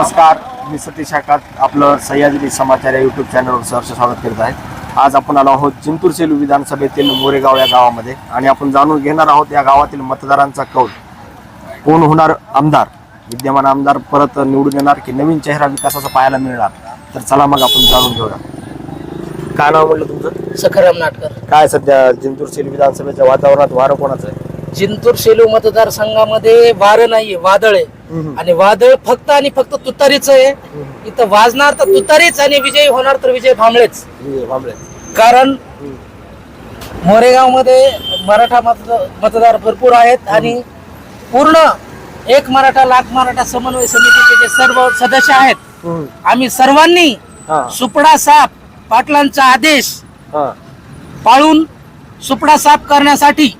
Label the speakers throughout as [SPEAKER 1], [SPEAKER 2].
[SPEAKER 1] नमस्कार मी सतीश शाखात आपलं सह्याद्री समाचार या यूट्यूब चॅनलवर सहर्ष स्वागत करीत आहे. आज आपण आलो आहोत जिंतूर सेलू विधानसभेतील मोरेगाव या गावामध्ये आणि आपण जाणून घेणार आहोत या गावातील मतदारांचा कौल. कोण होणार आमदार? विद्यमान आमदार परत निवडून येणार की नवीन चेहरा विकासाचा पाहायला मिळणार? तर चला मग आपण जाणून घेऊया. काय नाव म्हटलं तुमचं?
[SPEAKER 2] सखाराम नाटकर.
[SPEAKER 1] काय सध्या जिंतूर सेलू विधानसभेच्या वातावरणात वारं कोणाचं आहे?
[SPEAKER 2] जिंतूर सेलू मतदारसंघामध्ये वारं नाहीये वादळ आहे. आणि वादळ फक्त आणि फक्त तुतारीच आहे. इथं वाजणार तर तुतारीच आणि विजयी होणार तर विजय भांबळेच. कारण मोरेगावमध्ये मराठा मतद- मतदार भरपूर आहेत आणि पूर्ण एक मराठा लाख मराठा समन्वय समितीचे जे सर्व सदस्य आहेत आम्ही सर्वांनी सुपडा साफ पाटलांचा आदेश पाळून सुपडा साफ करण्यासाठी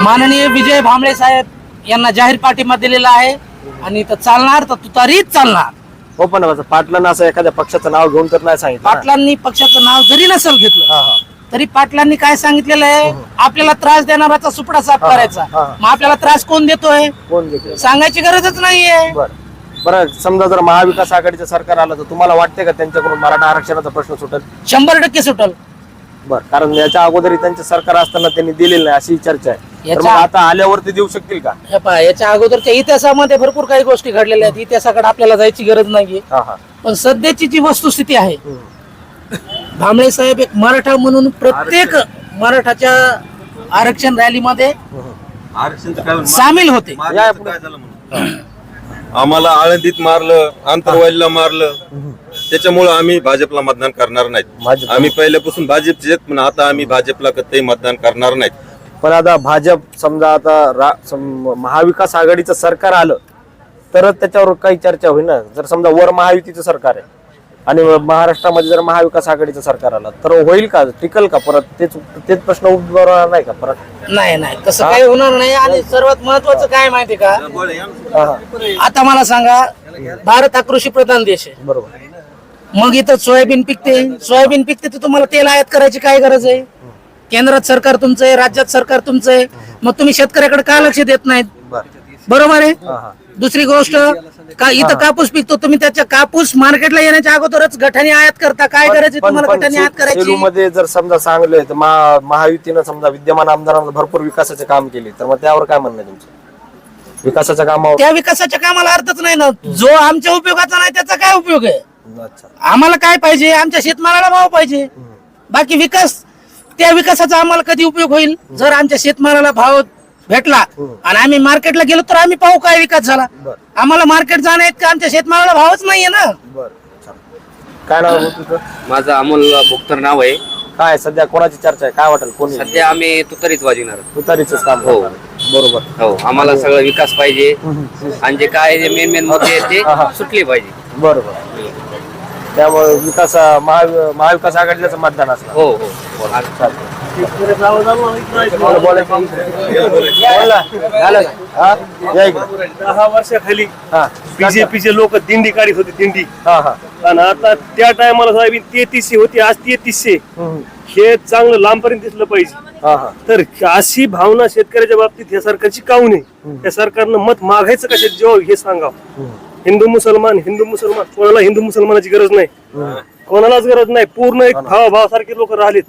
[SPEAKER 2] माननीय विजय भांबळे साहेब यांना जाहीर पाठिंबा दिलेला आहे. आणि इथं चालणार तर तुतारीच चालणार.
[SPEAKER 1] हो पण असं पाटलांना असं एखाद्या पक्षाचं नाव घेऊन तर नाही सांगितलं. ना.
[SPEAKER 2] पाटलांनी पक्षाचं नाव जरी नसेल घेतलं
[SPEAKER 1] हा, हा.
[SPEAKER 2] तरी पाटलांनी काय सांगितलेलं आहे? आपल्याला त्रास देणाराचा सुपडा साफ
[SPEAKER 1] हा,
[SPEAKER 2] करायचा.
[SPEAKER 1] हा.
[SPEAKER 2] मग आपल्याला त्रास कोण देतोय?
[SPEAKER 1] कोण घेतलं
[SPEAKER 2] सांगायची गरजच नाहीये.
[SPEAKER 1] बर. बरं समजा जर महाविकास आघाडीचं सरकार आलं तर तुम्हाला वाटते का त्यांच्याकडून मराठा आरक्षणाचा प्रश्न सुटेल?
[SPEAKER 2] शंभर टक्के सुटल.
[SPEAKER 1] बर कारण याच्या अगोदर त्यांचे सरकार असताना त्यांनी दिलेलं नाही अशी चर्चा आहे. तर मग
[SPEAKER 2] याच्या-
[SPEAKER 1] आता आल्यावरती देऊ शकतील का?
[SPEAKER 2] हे पहा याच्या अगोदरच्या इतिहासामध्ये भरपूर काही गोष्टी घडलेल्या आहेत. इतिहासाकडे आपल्याला जायची गरज नाहीये.
[SPEAKER 1] हा हा.
[SPEAKER 2] पण सध्याची जी वस्तुस्थिती आहे भांबळे साहेब एक मराठा म्हणून प्रत्येक मराठाच्या आरक्षण रॅलीमध्ये
[SPEAKER 3] आरक्षणचं काय
[SPEAKER 2] सामील होते.
[SPEAKER 1] या
[SPEAKER 3] काय झालं म्हणून? आम्हाला आळंदीत मारलं आंतरवालीला मारलं. त्याच्यामुळं आम्ही भाजपला मतदान करणार नाहीत.
[SPEAKER 1] भाजप.
[SPEAKER 3] आम्ही पहिल्यापासून भाजपचे आहेत पण आता आम्ही भाजपला कधीही मतदान करणार नाहीत.
[SPEAKER 1] पण आता भाजप समजा आता रा- सम- महाविकास आघाडीचं सरकार आलं तरच त्याच्यावर काही चर्चा होईल ना जर समजा वर महायुतीचं सरकार आहे आणि महाराष्ट्रामध्ये जर महाविकास आघाडीचं सरकार आलं तर होईल का? टिकल का? परत तेच तेच प्रश्न उद्भवणार नाही का? परत?
[SPEAKER 2] नाही नाही. तसं काही होणार नाही. आणि सर्वात महत्वाचं काय माहिती का?
[SPEAKER 1] हा हा.
[SPEAKER 2] आता मला सांगा भारत हा कृषी प्रधान देश आहे.
[SPEAKER 1] बरोबर.
[SPEAKER 2] मग इथं सोयाबीन पिकते. सोयाबीन पिकते तर तुम्हाला तेल आयात करायची काय गरज आहे? केंद्रात सरकार तुमचं आहे राज्यात सरकार तुमचं आहे. मग तुम्ही शेतकऱ्याकडे का लक्ष देत नाहीत?
[SPEAKER 1] बर
[SPEAKER 2] बरोबर आहे? दुसरी गोष्ट का इथं कापूस पिकतो तुम्ही त्याच्या कापूस मार्केटला येण्याच्या अगोदरच गठाने आयात करता. काय करायचं तुम्हाला गठाने आयात करायची?
[SPEAKER 1] सेलूमध्ये जर समजा चांगले तर महा- महायुतीनं समजा विद्यमान आमदारांना भरपूर विकासाचे काम केले तर मग त्यावर काय म्हणणं तुमचं? विकासाच्या कामावर
[SPEAKER 2] त्या विकासाच्या कामाला अर्थच नाही ना. जो आमच्या उपयोगाचा नाही त्याचा काय उपयोग आहे? आम्हाला काय पाहिजे? आमच्या शेतमालाला भाव पाहिजे. बाकी विकास त्या विकासाचा आम्हाला कधी उपयोग होईल? जर आमच्या शेतमालाला भाव भेटला आणि आम्ही मार्केटला गेलो तर आम्ही पाहू काय विकास झाला. आम्हाला मार्केट जाणं का आमच्या शेतमालाला भावच नाहीये ना.
[SPEAKER 1] काय नाव आहे तुझं
[SPEAKER 4] माझं अमोल भोक्तर नाव आहे.
[SPEAKER 1] काय सध्या कोणाची चर्चा आहे? काय वाटेल? कोणी?
[SPEAKER 4] सध्या आम्ही तुतारीच वाजविणार.
[SPEAKER 1] तुतारीच काम
[SPEAKER 4] हो.
[SPEAKER 1] करणार. बरोबर.
[SPEAKER 4] हो आम्हाला सगळं विकास पाहिजे. आणि जे काय जे मेन मेन मुद्दे आहेत
[SPEAKER 1] हा, हा.
[SPEAKER 4] ते सुटले पाहिजे.
[SPEAKER 1] बरोबर. त्यामुळे विकास महावि- महाविकास आघाडीलाच मतदान असणार
[SPEAKER 4] हो हो
[SPEAKER 1] चालतंय. तुम्हाला बोलायचं बोला. झालं का? हा? या इकडे.
[SPEAKER 5] दहा वर्षाखाली
[SPEAKER 1] हा.
[SPEAKER 5] बीजेपीचे लोक दिंडी काढीत होते दिंडी
[SPEAKER 1] हा, हा.
[SPEAKER 5] आणि आता त्या टायमाला सोयाबीन तेहतीसशे होती आज तेहतीसशे
[SPEAKER 1] हम्म.
[SPEAKER 5] हे चांगलं लांबपर्यंत दिसलं पाहिजे
[SPEAKER 1] हा, हा.
[SPEAKER 5] तर अशी भावना शेतकऱ्याच्या बाबतीत या सरकारची काऊ नये या सरकारनं मत मागायचं कशा जेव्हा हे सांगावं हिंदू मुसलमान हिंदू मुसलमान. कोणाला हिंदू मुसलमानाची गरज नाही. कोणालाच गरज नाही. पूर्ण एक भाव भावासारखे लोक राहिलेत.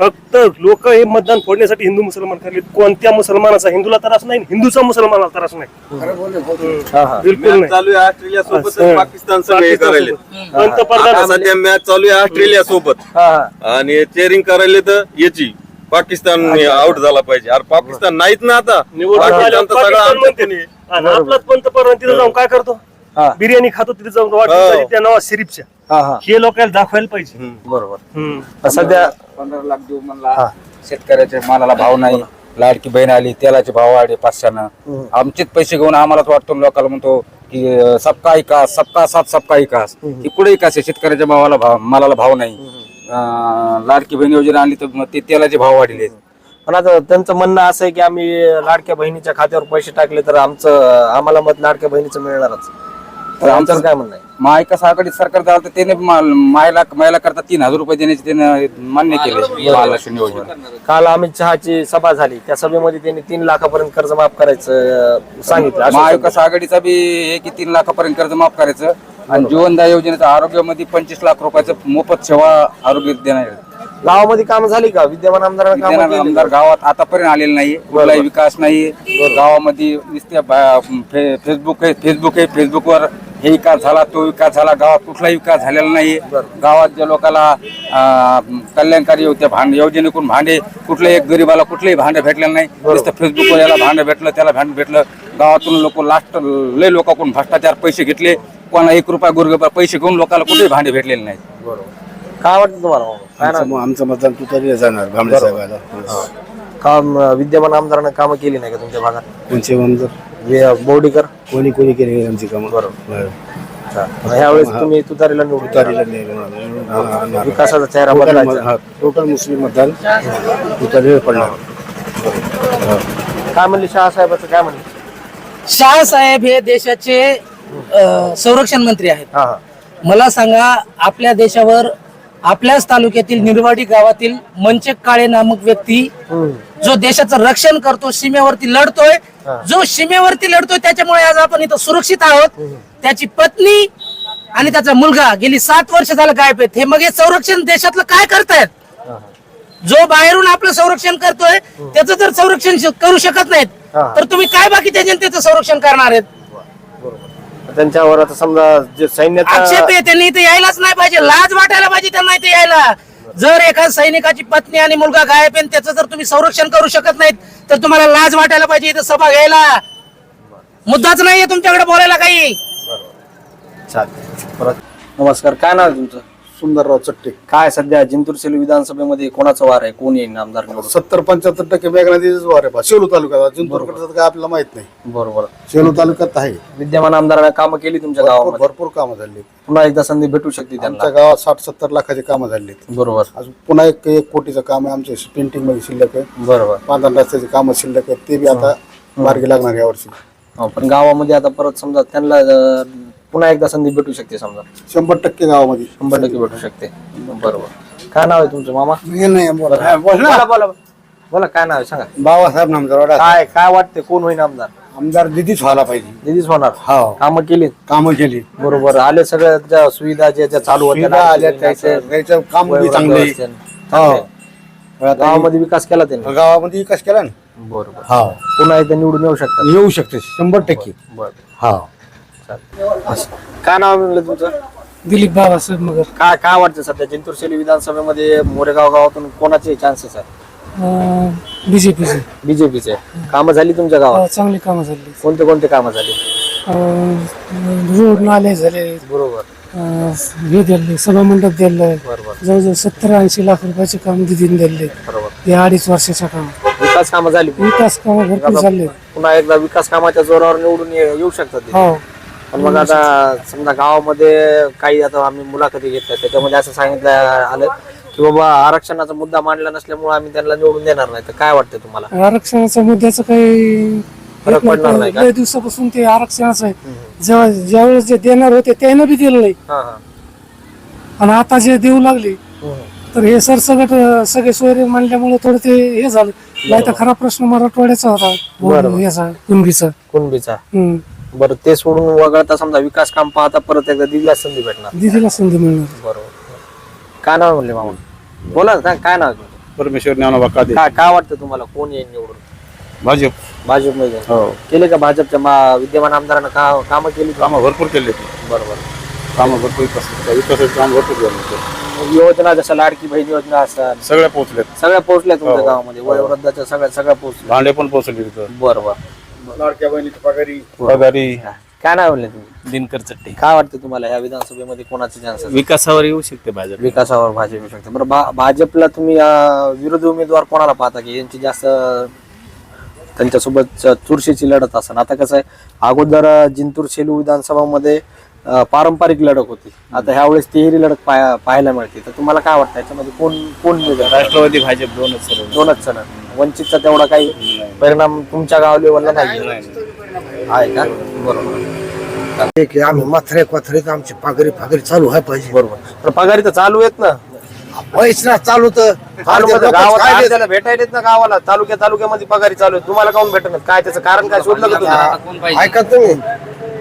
[SPEAKER 5] फक्त लोक हे मतदान फोडण्यासाठी हिंदू मुसलमान करलेत कोणत्या मुसलमानाचा? हिंदूला त्रास नाही हिंदूचा मुसलमानाला त्रास नाही.
[SPEAKER 1] हा, हा.
[SPEAKER 5] बिलकुल नाही.
[SPEAKER 3] चालू आहे ऑस्ट्रेलिया सोबत
[SPEAKER 5] असं.
[SPEAKER 3] पाकिस्तान सगळे हे करायले
[SPEAKER 5] पंतप्रधान
[SPEAKER 3] सध्या मॅच चालू आहे ऑस्ट्रेलिया सोबत. आणि चेअरिंग करायले तर याची. पाकिस्तान आउट झाला पाहिजे. अरे पाकिस्तान नाहीत ना आता.
[SPEAKER 5] निवडणूक आपलाच पंतप्रधान तिथे जाऊन काय करतो? बिर्याणी खातो तिथे जाऊन
[SPEAKER 3] हो.
[SPEAKER 5] वाटत त्या नवाज शरीफच्या
[SPEAKER 1] हा, हा.
[SPEAKER 5] हे लोकांना दाखवायला पाहिजे.
[SPEAKER 1] बरोबर.
[SPEAKER 5] हम्म.
[SPEAKER 1] सध्या
[SPEAKER 6] पंधरा लाख देऊ म्हणला
[SPEAKER 1] हा.
[SPEAKER 6] शेतकऱ्याच्या मालाला भाव नाही. लाडकी बहीण आली तेलाचे भाव वाढले पाचशेनं. आमचेच पैसे घेऊन आम्हालाच वाटतो लोकांना म्हणतो की सबका विकास सबका साथ सबका विकास ही कुठे विकास आहे? शेतकऱ्याच्या भावाला भाव मालाला भाव नाही. लाडकी बहीण योजना आणली तर मग ते तेलाचे भाव वाढले.
[SPEAKER 1] पण आता त्यांचं म्हणणं असं आहे की आम्ही लाडक्या बहिणीच्या खात्यावर पैसे टाकले तर आमचं आम्हाला मत लाडक्या बहिणीचं मिळणारच. तर आमचं काय म्हणणं आहे?
[SPEAKER 6] महाविकास आघाडी सरकार झालं तर त्याने मा- महिला महिला करता तीन हजार रुपये देण्याचे त्याने मान्य केले. महालक्ष्मी योजना
[SPEAKER 1] काल अमित शहाची सभा झाली. त्या सभेमध्ये त्यांनी तीन लाखापर्यंत कर्ज माफ करायचं सांगितलं.
[SPEAKER 6] महाविकास आघाडीचा बी हे की तीन लाखापर्यंत कर्ज माफ करायचं आणि जीवनदा योजनेचं आरोग्यामध्ये पंचवीस लाख रुपयाचं मोफत सेवा आरोग्य देणार.
[SPEAKER 1] गावामध्ये काम झाली का? विद्यमान का?
[SPEAKER 6] आमदार गावात आतापर्यंत आलेले नाही. कुठलाही विकास नाही. गावामध्ये नुसत्या फेसबुक आहे फेसबुक आहे फेसबुकवर हे विकास झाला तो विकास झाला गावात कुठलाही विकास झालेला नाही गावात ज्या लोकांना कल्याणकारी होते भांड योजनेकडून भांडे कुठल्याही एक गरीबाला कुठलंही भांडे भेटलेलं नाही. नुसतं फेसबुकवर याला भांडं भेटलं त्याला भांडं भेटलं. गावातून लोक लास्ट लय लोकांकडून भ्रष्टाचार पैसे घेतले. कोणा एक रुपया गुरगपा पैसे घेऊन लोकांना कुठेही भांडे भेटलेले नाहीत.
[SPEAKER 1] काय वाटतं तुम्हाला मामा? काय ना
[SPEAKER 7] आमचं आमचं मतदान तुतारीला जाणार भांबळे साहेबाला.
[SPEAKER 1] काम विद्यमान आमदारांना कामं केली नाही का तुमच्या भागात?
[SPEAKER 7] कोणचे आमदार.
[SPEAKER 1] वि- बोर्डीकर?
[SPEAKER 7] कोणी कोणी केली आमची कामं. बरोबर.
[SPEAKER 1] ह्यावेळेस तुम्ही तुतारीला निवडून
[SPEAKER 7] तुतारीला नाही येणार.
[SPEAKER 1] विकासाचा चेहरा बदलायचा.
[SPEAKER 7] हा, टोटल मुस्लिम मतदान तुतारीला पडणार.
[SPEAKER 1] काय म्हणले शहा साहेबाचं? काय म्हणले?
[SPEAKER 2] शहासाहेब हे देशाचे अ, संरक्षण मंत्री आहेत.
[SPEAKER 1] हा हा.
[SPEAKER 2] मला सांगा आपल्या देशावर आपल्याच तालुक्यातील निर्वाडी गावातील मनचेक काळे नामक व्यक्ती जो देशाचं रक्षण करतो सीमेवरती लढतोय. जो सीमेवरती लढतोय त्याच्यामुळे आज आपण इथं सुरक्षित आहोत. त्याची पत्नी आणि त्याचा मुलगा गेली सात वर्ष झालं गायब आहेत. हे मग हे संरक्षण देशातलं काय करतायत? जो बाहेरून आपलं संरक्षण करतोय त्याचं जर संरक्षण करू शकत नाहीत. तर तुम्ही काय बाकीच्या जनतेचं संरक्षण करणार आहेत?
[SPEAKER 1] त्यांच्यावर आता समजा जे सैन्याचा
[SPEAKER 2] आक्षेप आहे त्यांनी इथे यायलाच नाही पाहिजे. लाज वाटायला पाहिजे त्यांना इथे यायला. जर एका सैनिकाची पत्नी आणि मुलगा गायब आहे आणि त्याचं जर तुम्ही संरक्षण करू शकत नाहीत तर तुम्हाला लाज वाटायला पाहिजे इथे सभा घ्यायला. मुद्दाच नाहीये तुमच्याकडे बोलायला काही.
[SPEAKER 1] चालतंय. परत नमस्कार काय नाव आहे तुमचं?
[SPEAKER 7] सुंदरराव चट्टे.
[SPEAKER 1] काय सध्या जिंतूर सेलू विधानसभेमध्ये कोणाचं वार आहे? कोण येईल आमदार निवडून?
[SPEAKER 7] सत्तर पंच्याहत्तर टक्के मेघना दिदीच वार आहे बा. शेलू तालुक्यात जिंतूरकडचं काय आपल्याला माहीत नाही.
[SPEAKER 1] बरोबर.
[SPEAKER 7] शेलू तालुक्यात आहे.
[SPEAKER 1] विद्यमान आमदारांना कामं केली तुमच्या
[SPEAKER 7] भरपूर
[SPEAKER 1] गावामध्ये?
[SPEAKER 7] भरपूर कामं झाली.
[SPEAKER 1] पुन्हा एकदा संधी भेटू शकते
[SPEAKER 7] आमच्या
[SPEAKER 1] त्यांना
[SPEAKER 7] गावात साठ सत्तर लाखाची कामं झाली
[SPEAKER 1] बरोबर.
[SPEAKER 7] अजून पुन्हा एक एक कोटीचं काम आहे आमच्या पेंटिंगमध्ये शिल्लक आहे.
[SPEAKER 1] बरोबर.
[SPEAKER 7] पांढरा रस्त्याची कामं शिल्लक आहेत. ते बी आता मार्गी लागणार या वर्षी.
[SPEAKER 1] हो, पण गावामध्ये आता परत समजा त्यांना अं, पुन्हा एकदा संधी भेटू शकते समजा.
[SPEAKER 7] शंभर टक्के गावामध्ये.
[SPEAKER 1] शंभर टक्के भेटू शकते. बरोबर. काय नाव आहे तुमचं मामा?
[SPEAKER 7] नाही बोला.
[SPEAKER 1] बोला. बोला. बोला काय नाव आहे सांगा.
[SPEAKER 7] बाबासाहेब नामदार
[SPEAKER 1] काय काय वाटते कोण होईल आमदार?
[SPEAKER 7] आमदार दिदीच व्हायला पाहिजे.
[SPEAKER 1] दिदीच होणार?
[SPEAKER 7] हो.
[SPEAKER 1] कामं केली
[SPEAKER 7] कामं केली.
[SPEAKER 1] बरोबर. आले सगळ्या ज्या सुविधा ज्या ज्या चालू होत्या
[SPEAKER 7] सुविधा आल्या
[SPEAKER 1] लाडकी
[SPEAKER 7] त्याचं
[SPEAKER 1] बहिणीचं,
[SPEAKER 7] त्याचं काम बी चांगलं. हो.
[SPEAKER 1] गावामध्ये विकास केला त्यांनी?
[SPEAKER 7] गावामध्ये विकास केला ना.
[SPEAKER 1] बरोबर.
[SPEAKER 7] हा.
[SPEAKER 1] पुन्हा एकदा निवडून येऊ शकतात.
[SPEAKER 7] येऊ शकते शंभर टक्के.
[SPEAKER 1] बरं.
[SPEAKER 7] हा.
[SPEAKER 1] काय नाव म्हणलं तुमचं?
[SPEAKER 8] दिलीप बाबासाहेब मगर.
[SPEAKER 1] काय काय वाटतं सध्या? जिंतूर शैली विधानसभेमध्ये मोरेगाव गावातून कोणाचे चान्सेस आहे
[SPEAKER 8] बीजेपीचे.
[SPEAKER 1] बीजेपीचे. कामं झाली तुमच्या गावात?
[SPEAKER 8] चांगली कामं झाली.
[SPEAKER 1] कोणते कोणते कामं झाली?
[SPEAKER 8] अं, रोड नाले झाले.
[SPEAKER 1] बरोबर.
[SPEAKER 8] अं, हे दिले सभा मंडप दिलं.
[SPEAKER 1] बरोबर.
[SPEAKER 8] जवळजवळ सत्तर ऐंशी लाख रुपयाचे काम दिदीने दिले.
[SPEAKER 1] बरोबर.
[SPEAKER 8] हे अडीच वर्षाच्या काम
[SPEAKER 1] विकास कामं झाली.
[SPEAKER 8] विकास कामं भरपूर झाले.
[SPEAKER 1] पुन्हा एकदा विकास कामाच्या जोरावर निवडून ये- येऊ शकतात ते.
[SPEAKER 8] हो.
[SPEAKER 1] पण मग आता समजा गावामध्ये काही आता आम्ही मुलाखती घेतल्या त्याच्यामध्ये असं सांगितलं आलं की बाबा आरक्षणाचा मुद्दा मांडला नसल्यामुळे आम्ही त्यांना निवडून देणार नाही. तर काय वाटतं तुम्हाला?
[SPEAKER 8] आरक्षणाच्या मुद्द्याचं काही
[SPEAKER 1] फरक पडणार नाही का?
[SPEAKER 8] लय दिवसापासून ते आरक्षणाचं आहे. जेव्हा ज्यावेळेस जे देणार होते त्यानं बी दिलं नाही.
[SPEAKER 1] हा हा.
[SPEAKER 8] आणि आता जे देऊ लागले
[SPEAKER 1] हम्म.
[SPEAKER 8] तर हे अं, सगळे सोयरे मांडल्यामुळे थोडं ते हे झालं. नाही तर खरा प्रश्न मराठवाड्याचा होता. याचा कुणबीचा.
[SPEAKER 1] कुणबीचा.
[SPEAKER 8] हम्म.
[SPEAKER 1] बरं ते सोडून वगळता समजा विकास काम पाहता परत एकदा दिला संधी भेटणार.
[SPEAKER 8] दिदीला संधी मिळणार.
[SPEAKER 1] बरोबर. काय नाव म्हणले मामा? बोला ना, काय काय नाव आहे तुमचं?
[SPEAKER 7] परमेश्वर ज्ञानोबा कादे.
[SPEAKER 1] काय काय वाटतं तुम्हाला कोण येईल निवडून?
[SPEAKER 7] भाजप.
[SPEAKER 1] भाजपमध्ये
[SPEAKER 7] हो.
[SPEAKER 1] केले का भाजपच्या मा- विद्यमान आमदारांना का कामं केली? का?
[SPEAKER 7] कामं भरपूर केले
[SPEAKER 1] बरोबर.
[SPEAKER 7] कामं भरपूर विकास विकासाचे काम भरपूर झाले
[SPEAKER 1] योजना जसं लाडकी बहीण योजना असतात
[SPEAKER 7] सगळ्या पोहोचलेत
[SPEAKER 1] सगळ्या पोहोचल्या तुमच्या गावामध्ये. वयोवृद्धाच्या सगळ्या सगळ्या पोहोचल्या
[SPEAKER 7] भांडे पण पोहोचले तिथं.
[SPEAKER 1] बरोबर.
[SPEAKER 7] लाडक्या बहिणीची पगारी. पगारी.
[SPEAKER 1] काय नाव म्हणले तुम्ही
[SPEAKER 9] दिनकर चट्टे
[SPEAKER 1] काय वाटतं तुम्हाला या विधानसभेमध्ये कोणाचे चान्सेस
[SPEAKER 9] विकासावर येऊ शकते भाजप.
[SPEAKER 1] विकासावर भाजप येऊ शकते. बरं भा- भाजपला तुम्ही अं, विरोधी उमेदवार कोणाला पाहता की यांची जास्त त्यांच्यासोबत चुरशीची लढत असेल? आता कसं आहे अगोदर अं, जिंतूर सेलू विधानसभामध्ये पारंपरिक लढत होती. आता ह्या वेळेस तिहेरी लढत पाहा- पाहायला मिळते. तर तुम्हाला काय वाटतं? याच्यामध्ये कोण कोण?
[SPEAKER 9] राष्ट्रवादी भाजप दोनच सर्व
[SPEAKER 1] दोनच सण वंचितचा तेवढा काही परिणाम तुमच्या गाव लेवलला नाही. आहे का? बरोबर.
[SPEAKER 10] आम्ही माथरे कोथरेत आमची पागरी फागरी चालू आहे पाहिजे.
[SPEAKER 1] बरोबर. पण पगारी तर चालू आहेत ना?
[SPEAKER 10] पैसा चालू तर काय
[SPEAKER 1] अर्ध्याला भेटायलेत ना गावाला. तालुक्या तालुक्यामध्ये पगारी चालू आहे तुम्हाला काऊन भेटणार काय त्याचं कारण काय? शोधलं का तुम्ही?
[SPEAKER 10] ऐका तुम्ही. म्हणजे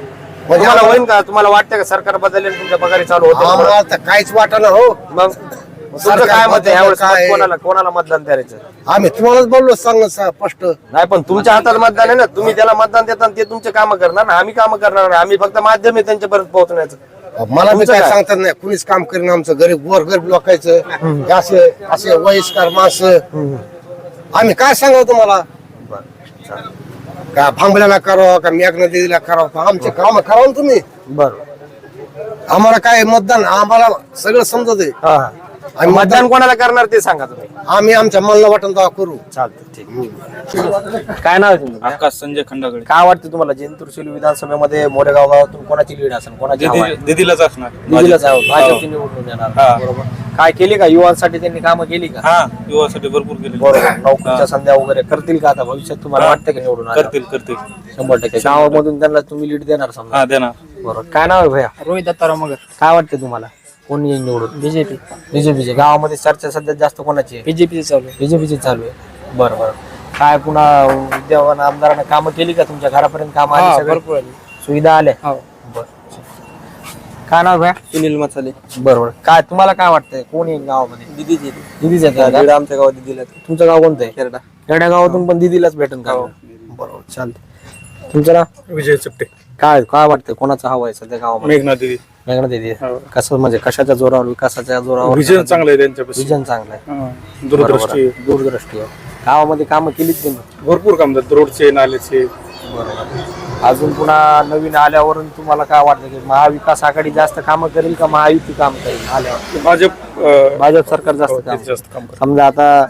[SPEAKER 1] तुम्हाला होईल का? तुम्हाला वाटतं का सरकार बदलले तुमच्या पगारी चालू होते
[SPEAKER 10] आम्हाला तर काहीच वाटणं हो.
[SPEAKER 1] मग तुमचं काय मत आहे यावेळेस? मत कोणाला कोणाला मतदान करायचं
[SPEAKER 10] आम्ही तुम्हालाच बोललो सांग स्पष्ट.
[SPEAKER 1] नाही पण तुमच्या हातात मतदान आहे ना. तुम्ही त्याला मतदान देता आणि ते तुमचे काम करणार ना. आम्ही काम करणार नाही. आम्ही फक्त माध्यम आहे त्यांच्यापर्यंत पोहोचण्याचं.
[SPEAKER 10] मला बी
[SPEAKER 1] तुमचं
[SPEAKER 10] काय
[SPEAKER 1] काय?
[SPEAKER 10] सांगतात नाही. कुणीच काम करीन आमचं. गरीब वर गरीब लोकांचं. हे असे असे वयस्कर माणसं. आम्ही काय सांगावं तुम्हाला? का भांबल्याला करावं का मेघना दिदीला करावं आमचे काम करावं ना तुम्ही?
[SPEAKER 1] बरोबर
[SPEAKER 10] आम्हाला काय मतदान आम्हाला सगळं समजत आहे.
[SPEAKER 1] हा.
[SPEAKER 10] आम्ही
[SPEAKER 1] मतदान कोणाला करणार ते सांगा तुम्ही.
[SPEAKER 10] आम्ही आमच्या मनाला वाटून तेव्हा करू.
[SPEAKER 1] चालतं ठीक. काय नाव आहे तुमचं?
[SPEAKER 9] आकाश संजय खंडागळे.
[SPEAKER 1] काय वाटतं तुम्हाला जिंतूर शिल विधानसभेमध्ये मोरेगाव गावातून कोणाची लीड असेल कोणाची हवा आहे?
[SPEAKER 9] दिदीलाच असणार.
[SPEAKER 1] दिदीलाच आहे. भाजपची निवडून येणार.
[SPEAKER 9] हा.
[SPEAKER 1] बरोबर. काय केली का? युवांसाठी त्यांनी कामं केली का?
[SPEAKER 9] हा युवासाठी भरपूर केले
[SPEAKER 1] बरोबर. नोकरीच्या संध्या वगैरे करतील का आता? भविष्यात तुम्हाला वाटतं का निवडून आल्यावर?
[SPEAKER 9] करतील करतील.
[SPEAKER 1] शंभर टक्के. गावामधून त्यांना तुम्ही लीड देणार समजा.
[SPEAKER 9] हा देणार.
[SPEAKER 1] बरोबर काय नाव आहे भैया?
[SPEAKER 2] रोहित दत्ताराव मगर.
[SPEAKER 1] काय वाटतं तुम्हाला? कोण येईल निवडून?
[SPEAKER 2] बीजेपी.
[SPEAKER 1] बीजेपीचे. गावामध्ये चर्चा सध्या जास्त कोणाची आहे?
[SPEAKER 2] बीजेपीचे चालू आहे.
[SPEAKER 1] बीजेपीची चालू आहे. बरं बरं. काय पुन्हा विद्यमान आमदारांना कामं केली का तुमच्या घरापर्यंत काम आली सगळे?
[SPEAKER 2] भरपूर आली.
[SPEAKER 1] सुविधा आल्या?
[SPEAKER 2] हो.
[SPEAKER 1] काय नाव भैया?
[SPEAKER 2] सुनील मसाले.
[SPEAKER 1] बरोबर. काय तुम्हाला काय वाटतंय? कोण येईल गावामध्ये?
[SPEAKER 2] दिदीचे
[SPEAKER 1] दिदीच येतात का?
[SPEAKER 2] आमच्या गावात दिदीला
[SPEAKER 1] तुमचं गाव कोणतं आहे?
[SPEAKER 2] खेरडा.
[SPEAKER 1] खेड्या गावातून पण दिदीलाच भेटन का बरोबर चालते तुमचं नाव?
[SPEAKER 9] विजय चपटे.
[SPEAKER 1] काय काय वाटतंय? कोणाचा हवा आहे सध्या गावामध्ये?
[SPEAKER 9] मेघना दिदी.
[SPEAKER 1] वेगळं दिदी. कसं म्हणजे कशाच्या जोरावर विकासाच्या जोरावर?
[SPEAKER 9] विजन चांगलं आहे त्यांच्यापासून
[SPEAKER 1] विजन चांगलं आहे.
[SPEAKER 9] दूरदृष्टी.
[SPEAKER 1] बरोबर. दूरदृष्टी आहे. गावामध्ये कामं केलीच त्यांनी
[SPEAKER 9] भरपूर काम झालं. रोडचे नालेचे
[SPEAKER 1] बरोबर. अजून पुन्हा नवीन आल्यावरून तुम्हाला काय वाटतं की महाविकास आघाडी जास्त कामं करेल का महायुती काम करेल आल्यावर?
[SPEAKER 9] भाजप अं,
[SPEAKER 1] भाजप सरकार जास्त
[SPEAKER 9] हो,
[SPEAKER 1] काम
[SPEAKER 9] तेच जास्त काम करतं.
[SPEAKER 1] समजा आता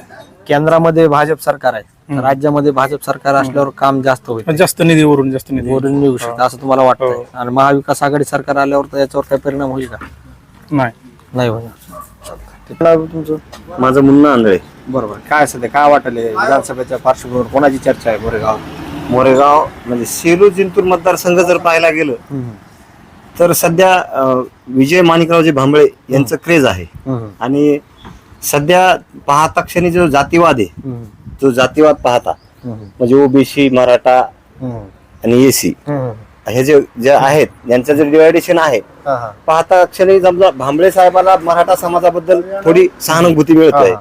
[SPEAKER 1] केंद्रामध्ये भाजप सरकार आहे राज्यामध्ये भाजप सरकार असल्यावर काम जास्त होईल.
[SPEAKER 9] जास्त निधीवरून जास्त निधी
[SPEAKER 1] वरून निघू शकतं असं तुम्हाला वाटतंय.
[SPEAKER 9] हो.
[SPEAKER 1] आणि महाविकास आघाडी सरकार आल्यावर तर याच्यावर काही परिणाम होईल का?
[SPEAKER 9] नाही.
[SPEAKER 1] नाही होणार. तुमचं?
[SPEAKER 3] माझं म्हणणं आंधळे.
[SPEAKER 1] बरोबर. काय सध्या काय वाटलं विधानसभेच्या पार्श्वभूमीवर? कोणाची चर्चा आहे? मोरेगाव
[SPEAKER 11] मोरेगाव म्हणजे सेलू जिंतूर मतदारसंघ जर पाहायला गेलं तर सध्या अं, विजय माणिकरावजी भांबळे यांचं क्रेज आहे. आणि सध्या पाहता क्षणी जो जातीवाद आहे जो जातीवाद पाहता म्हणजे ओबीसी मराठा आणि एसी हे जे जे आहेत यांचं जे डिवायडेशन आहे पाहता क्षणी समजा भांबळे साहेबाला मराठा समाजाबद्दल थोडी सहानुभूती मिळत. आहे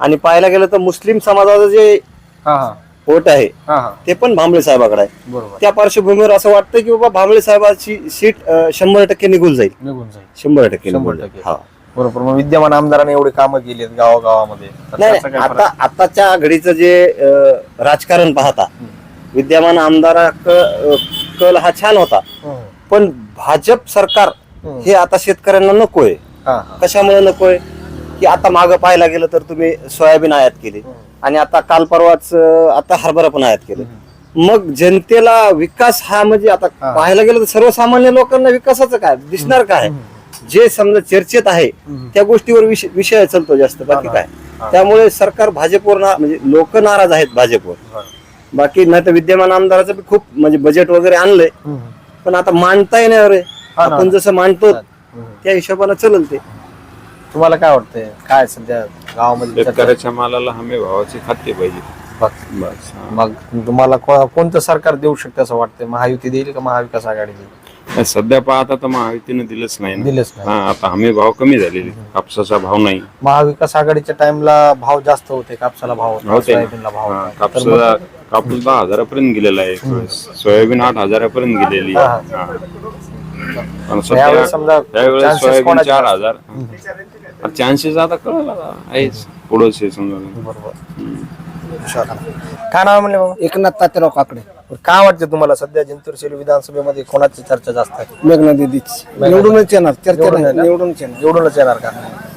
[SPEAKER 11] आणि पाहायला गेलं तर मुस्लिम समाजाचं जे वोट आहे. ते पण भांबळे साहेबाकडे आहे. त्या पार्श्वभूमीवर असं वाटतं की बाबा भांबळे साहेबाची सीट शंभर टक्के निघून जाईल.
[SPEAKER 1] निघून जाईल.
[SPEAKER 11] शंभर टक्के निघून जाईल. हा.
[SPEAKER 1] बरोबर. मग विद्यमान आमदारांनी एवढी कामं केली आहेत गावागावामध्ये.
[SPEAKER 11] नाही आता आताच्या घडीचं जे राजकारण पाहता विद्यमान आमदारा कल हा छान होता.
[SPEAKER 1] फरक?
[SPEAKER 11] पण भाजप सरकार हे. आता शेतकऱ्यांना नकोय.
[SPEAKER 1] हा, हा.
[SPEAKER 11] कशामुळे नकोय? की आता मागं पाहायला गेलं तर तुम्ही सोयाबीन आयात केली. आणि आता काल परवाच अं, आता हरभरा पण आयात केले. मग जनतेला विकास हा म्हणजे आता पाहायला गेलं तर सर्वसामान्य लोकांना विकासाचं काय? दिसणार काय? जे समजा चर्चेत आहे त्या गोष्टीवर विषय विषय चालतो जास्त बाकी काय? त्यामुळे सरकार भाजपवर ना म्हणजे लोक नाराज आहेत भाजपवर. बाकी नाही तर विद्यमान आमदाराचं बी खूप म्हणजे बजेट वगैरे आणलंय. पण आता मांडता येणार आहे. आपण जसं मांडतो. त्या हिशोबाने चलल ते.
[SPEAKER 1] तुम्हाला काय वाटतंय काय सध्या गावामध्ये?
[SPEAKER 3] शेतकऱ्याच्या मालाला हमी भावाची खाते पाहिजे
[SPEAKER 1] बघ.
[SPEAKER 3] बस हा.
[SPEAKER 1] मग तुम्हाला को- कोणतं सरकार देऊ शकते असं वाटतंय महायुती देईल का महाविकास आघाडी देईल
[SPEAKER 3] नाही, सध्या पाहता तर महायुतीनं दिलंच नाही ना.
[SPEAKER 1] दिलंच नाही
[SPEAKER 3] हा आता हमी भाव कमी झालेले कापसाचा भाव नाही
[SPEAKER 1] महाविकास आघाडीच्या टाइमला भाव जास्त होते कापसाला भाव होता
[SPEAKER 3] होते ना.
[SPEAKER 1] सोयाबीनला भाव
[SPEAKER 3] हा,
[SPEAKER 1] होता. तर मग-
[SPEAKER 3] कापसाचा कापूस दहा हजारापर्यंत गेलेला आहे सोयाबीन आठ हजारापर्यंत गेलेली आहे. हा. पण सध्या
[SPEAKER 1] यावेळेस समजा
[SPEAKER 3] त्यावेळेस
[SPEAKER 1] chances
[SPEAKER 3] सोयाबीन
[SPEAKER 1] कोणाचे
[SPEAKER 3] चार? हजार चान्सेस आता कळलं आहेच. पुढंच समजा.
[SPEAKER 1] काय नाव म्हणले बाबा?
[SPEAKER 10] एकनाथ तात्याराव काकडे.
[SPEAKER 1] काय वाटतं तुम्हाला सध्या जिंतूर शेलू विधानसभेमध्ये कोणाची चर्चा जास्त आहे?
[SPEAKER 10] मेघना दिदीच. निवडूनच येणार चर्चा नाही,
[SPEAKER 1] येणार?
[SPEAKER 10] निवडूनच येणार.
[SPEAKER 1] निवडूनच येणार का?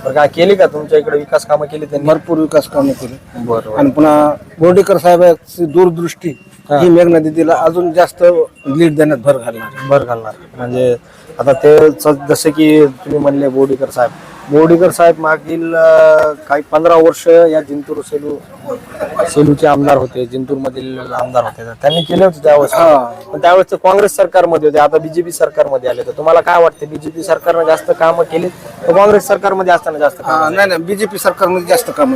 [SPEAKER 1] बरं काय केली का तुमच्या इकडे विकास कामं केली त्यांनी?
[SPEAKER 10] भरपूर विकास कामे केली.
[SPEAKER 1] बरोबर
[SPEAKER 10] आणि पुन्हा बोर्डीकर साहेबांची दूरदृष्टी ही. मेघना दिदीला अजून जास्त लीड देण्यात भर घालणार.
[SPEAKER 1] भर घालणार. म्हणजे आता ते जसे की तुम्ही म्हणले बोडीकर साहेब बोर्डीकर साहेब मागील अं, काही पंधरा वर्ष या जिंतूर सेलू सेलूचे आमदार होते जिंतूर मधील आमदार होते. तर त्यांनी केले होते त्यावेळेस. पण त्यावेळेस ते काँग्रेस सरकारमध्ये होते. आता बीजेपी सरकारमध्ये आले. तर तुम्हाला काय वाटतं? बीजेपी सरकारनं जास्त कामं केली तर काँग्रेस सरकारमध्ये असताना जास्त कामं
[SPEAKER 10] नाही नाही. बीजेपी सरकारमध्ये जास्त काम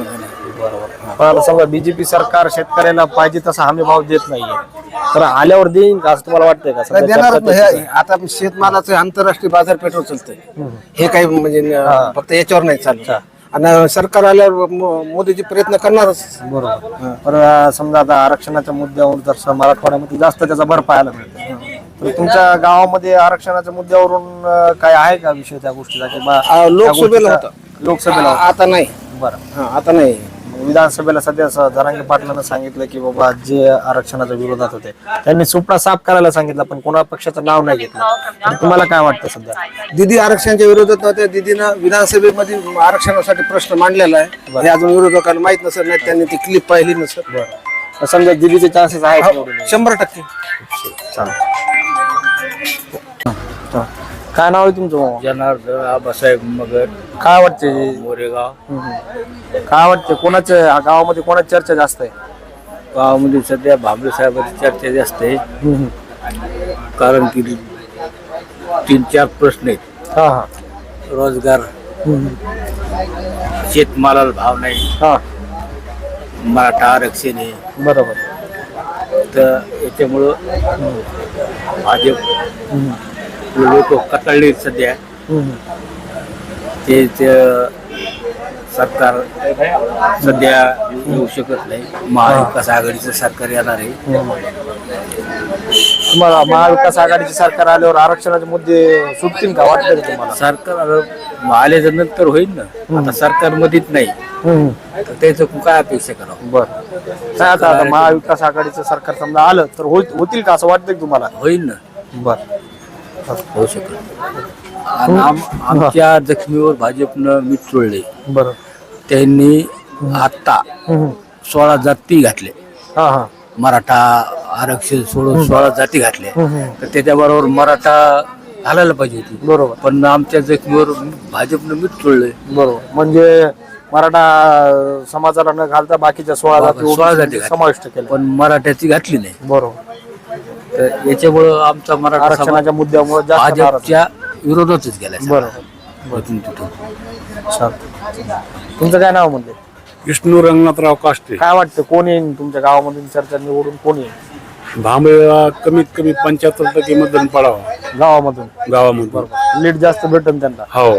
[SPEAKER 1] पण आता समजा बीजेपी सरकार शेतकऱ्याला पाहिजे तसा हमी भाव देत नाहीये. तर आल्यावर देईन का असं तुम्हाला वाटतंय का? सध्या
[SPEAKER 10] देणार
[SPEAKER 1] चर्चा तेच आहे.
[SPEAKER 10] आता शेतमालाचं आंतरराष्ट्रीय बाजारपेठवर चालतंय. हे काही म्हणजे न- फक्त याच्यावर नाही चालत. आणि सरकार आल्यावर मो- मोदीजी प्रयत्न करणारच.
[SPEAKER 1] बरोबर. पण अं, समजा आता आरक्षणाच्या मुद्द्यावर जर स- मराठवाड्यामध्ये जास्त त्याचा भर पाहायला मिळतो तर तुमच्या गावामध्ये आरक्षणाच्या मुद्द्यावरून अं, काय आहे का विषय त्या गोष्टीचा?
[SPEAKER 10] लोकसभेला
[SPEAKER 1] त्या गोष्टीचा- लोकसभेला
[SPEAKER 10] आता नाही.
[SPEAKER 1] बरं.
[SPEAKER 10] हा, आता नाही.
[SPEAKER 1] विधानसभेला सध्या जरांगे पाटलांना सांगितलं की बाबा जे आरक्षणाच्या विरोधात होते त्यांनी सुपडा साफ करायला सांगितलं पण कोणा पक्षाचं नाव नाही घेतलं. तर तुम्हाला काय वाटतं सध्या?
[SPEAKER 10] दिदी आरक्षणाच्या विरोधात नव्हत्या दिदीनं विधानसभेमध्ये आरक्षणासाठी प्रश्न मांडलेला आहे. हे अजून विरोधकांना माहीत नसेल नाही त्यांनी ती क्लिप पाहिली नसेल.
[SPEAKER 1] तर समजा दिल्लीचे चान्सेस आहेत निवडून यायचे.
[SPEAKER 10] शंभर टक्के.
[SPEAKER 1] चालेल. काय नाव आहे तुमचं
[SPEAKER 12] जनार्दन आबासाहेब मगर.
[SPEAKER 1] काय वाटते
[SPEAKER 12] मोरेगाव.
[SPEAKER 1] काय वाटते कोणाच्या गावामध्ये कोणाची चर्चा जास्त आहे?
[SPEAKER 12] गावामध्ये सध्या भांबरे साहेबांची चर्चा जास्त आहे. कारण की तीन चार प्रश्न आहेत.
[SPEAKER 1] हा हा.
[SPEAKER 12] रोजगार शेतमालाला भाव नाही.
[SPEAKER 1] हा.
[SPEAKER 12] मराठा आरक्षण आहे.
[SPEAKER 1] बरोबर.
[SPEAKER 12] तर याच्यामुळं भाजप लोक आहेत सध्या. ते सरकार सध्या येऊ शकत नाही. महाविकास आघाडीचं सरकार येणार आहे.
[SPEAKER 1] तुम्हाला महाविकास आघाडीचे सरकार आल्यावर आरक्षणाचे मुद्दे सुटतील का? वाटतं का तुम्हाला?
[SPEAKER 12] सरकार आता आल्याच्यानंतर होईल ना. आता सरकार मध्येच नाही. तर त्याचं काय अपेक्षा करावं?
[SPEAKER 1] बर. काय आता आता महाविकास आघाडीचं सरकार समजा आलं तर होईल- होतील का असं वाटतंय का तुम्हाला?
[SPEAKER 12] होईल ना.
[SPEAKER 1] बर.
[SPEAKER 12] होऊ शकत आणि आम- आमच्या जखमीवर भाजपनं मीठ चोळले
[SPEAKER 1] बर.
[SPEAKER 12] त्यांनी आता सोळा जाती घातले.
[SPEAKER 1] हा हा.
[SPEAKER 12] मराठा आरक्षण सोडून सोळा जाती घातल्या तर त्याच्याबरोबर मराठा घालायला पाहिजे होती.
[SPEAKER 1] बरोबर.
[SPEAKER 12] पण आमच्या जखमीवर भाजपनं मीठ चोळलंय
[SPEAKER 1] बरोबर. म्हणजे मराठा समाजाला न घालता बाकीच्या सोळा जाती
[SPEAKER 12] सोळा जाती घातल्या.
[SPEAKER 1] समाविष्ट केले
[SPEAKER 12] पण मराठ्याची घातली नाही.
[SPEAKER 1] बरोबर.
[SPEAKER 12] तर याच्यामुळं आमचा मराठा समाज
[SPEAKER 1] आरक्षणाच्या मुद्द्यामुळे जास्त नाराज आहे.
[SPEAKER 12] भाजपच्या विरोधातच गेला
[SPEAKER 1] बरोबर
[SPEAKER 12] इथून तिथून.
[SPEAKER 1] चालतंय. तुमचं काय नाव म्हणले?
[SPEAKER 13] विष्णू रंगनाथराव काष्टे.
[SPEAKER 1] काय वाटतं कोण येईल तुमच्या गावामधून चर्चा निवडून? कोण येईल
[SPEAKER 13] भांबळेला कमीत कमी पंच्याहत्तर टक्के मतदान पडावं.
[SPEAKER 1] गावामधून?
[SPEAKER 13] गावामधून.
[SPEAKER 1] बरोबर. लीड जास्त भेटन त्यांना?
[SPEAKER 13] हो.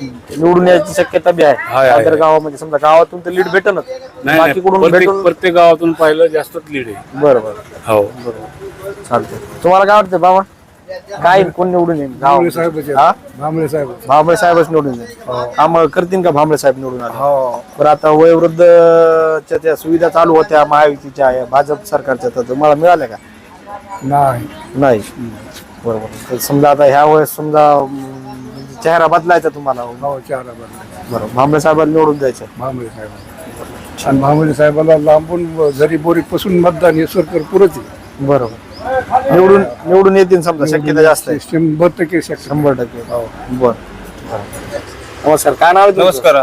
[SPEAKER 1] निवडून यायची शक्यता बी आहे. नाहीतर गावामध्ये समजा गावातून तर लीड भेटनच.
[SPEAKER 13] नाही
[SPEAKER 1] बाकी
[SPEAKER 13] नाही.
[SPEAKER 1] कुठून
[SPEAKER 13] प्रत्येक
[SPEAKER 1] भेटून
[SPEAKER 13] प्रत्येक गावातून पाहिलं जास्तच लीड आहे.
[SPEAKER 1] बरोबर.
[SPEAKER 13] हो.
[SPEAKER 1] चालतंय. तुम्हाला काय वाटतं बाबा? काय? कोण निवडून येईल? हा?
[SPEAKER 14] भांबळे साहेब
[SPEAKER 1] भांबळे साहेबच निवडून येईल. काम करतील का भांबळे साहेब निवडून आले? बरं आता वयोवृद्धच्या त्या सुविधा चालू होत्या महायुतीच्या या भाजप सरकारच्या तर तुम्हाला मिळाल्या का?
[SPEAKER 14] नाही.
[SPEAKER 1] नाही. बरोबर. तर समजा आता ह्या वेळेस समजा अं, चेहरा बदलायचा तुम्हाला?
[SPEAKER 14] हो चार बरं
[SPEAKER 1] बरोबर भांबळे साहेबांना निवडून द्यायचं.
[SPEAKER 14] भांबळे साहेब आणि भांबळे साहेबाला लांबून जरी बोरीपासून मतदान हे सरकार पुरत आहे.
[SPEAKER 1] बरोबर. निवडून निवडून येतील समजा शक्यता जास्त आहे.
[SPEAKER 14] शंभर टक्के
[SPEAKER 1] शंभर टक्के बर. नमस्कार काय नाव आहे तुमचं?
[SPEAKER 7] नमस्कार.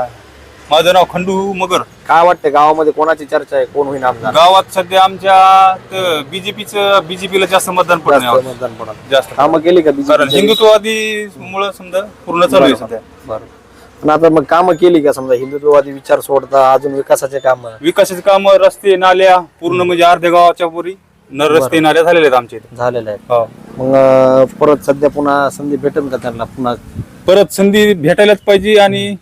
[SPEAKER 7] माझं नाव खंडू मगर.
[SPEAKER 1] काय वाटतं गावामध्ये कोणाची चर्चा आहे कोण होईल आमदार?
[SPEAKER 7] गावात सध्या आमच्या बीजेपीचं बीजेपीला जास्त मतदान
[SPEAKER 1] जास्त
[SPEAKER 7] पडणार
[SPEAKER 1] मतदान पडाल
[SPEAKER 7] जास्त.
[SPEAKER 1] कामं केली का
[SPEAKER 7] कारण
[SPEAKER 1] बीजेपी
[SPEAKER 7] हिंदुत्ववादी मुळे समजा पूर्ण चालू आहे सध्या.
[SPEAKER 1] बरोबर पण आता मग कामं केली का समजा? हिंदुत्ववादी विचार सोडता अजून विकासाचे काम?
[SPEAKER 7] विकासाचे काम रस्ते नाल्या पूर्ण म्हणजे अर्ध्या गावाच्या पुरी. न रस्ते नाल्या झालेले आहेत आमच्या इथे.
[SPEAKER 1] झालेले आहेत.
[SPEAKER 7] हो.
[SPEAKER 1] मग अं, परत सध्या पुन्हा संधी भेटेल का त्यांना? पुन्हा
[SPEAKER 7] परत संधी भेटायलाच पाहिजे आणि